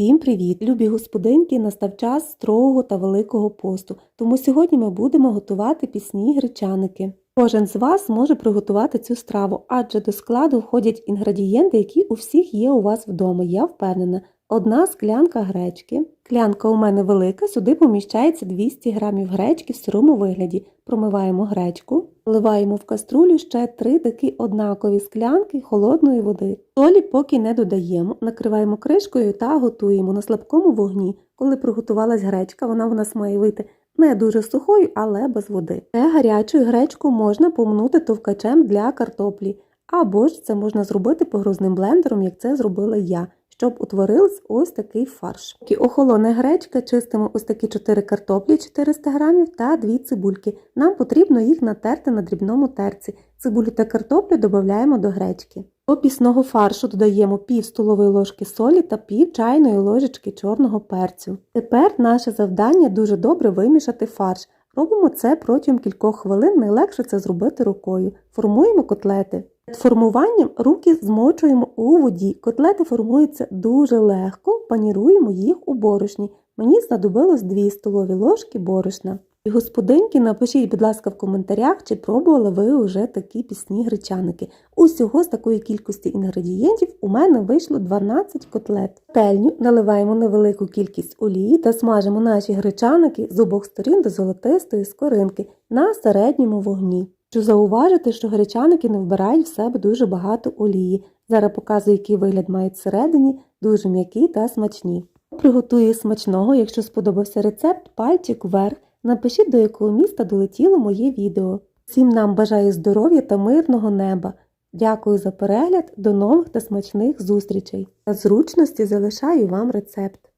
Всім привіт! Любі господинки, настав час строгого та великого посту, тому сьогодні ми будемо готувати пісні гречаники. Кожен з вас може приготувати цю страву, адже до складу входять інгредієнти, які у всіх є у вас вдома, я впевнена. Одна склянка гречки. Клянка у мене велика, сюди поміщається 200 г гречки в сирому вигляді. Промиваємо гречку, вливаємо в каструлю ще три такі однакові склянки холодної води. Солі поки не додаємо, накриваємо кришкою та готуємо на слабкому вогні. Коли приготувалась гречка, вона в нас має вийти не дуже сухою, але без води. Це гарячу гречку можна помнути товкачем для картоплі, або ж це можна зробити погрузним блендером, як це зробила я щоб утворився ось такий фарш. Охолоне гречка, чистимо ось такі 4 картоплі 400 г та 2 цибульки. Нам потрібно їх натерти на дрібному терці. Цибулю та картоплю додаємо до гречки. До пісного фаршу додаємо пів столової ложки солі та пів чайної ложечки чорного перцю. Тепер наше завдання дуже добре вимішати фарш. Робимо це протягом кількох хвилин, найлегше це зробити рукою. Формуємо котлети. Перед формуванням руки змочуємо у воді. Котлети формуються дуже легко, паніруємо їх у борошні. Мені знадобилось 2 столові ложки борошна. І господинки, напишіть, будь ласка, в коментарях, чи пробували ви вже такі пісні гречаники. Усього з такої кількості інгредієнтів у мене вийшло 12 котлет. Пельню наливаємо невелику кількість олії та смажимо наші гречаники з обох сторін до золотистої скоринки на середньому вогні. Хочу зауважити, що гречаники не вбирають в себе дуже багато олії. Зараз показую, який вигляд мають всередині, дуже м'які та смачні. Приготую смачного, якщо сподобався рецепт, пальчик вверх. Напишіть, до якого міста долетіло моє відео. Всім нам бажаю здоров'я та мирного неба. Дякую за перегляд, до нових та смачних зустрічей. Та зручності залишаю вам рецепт.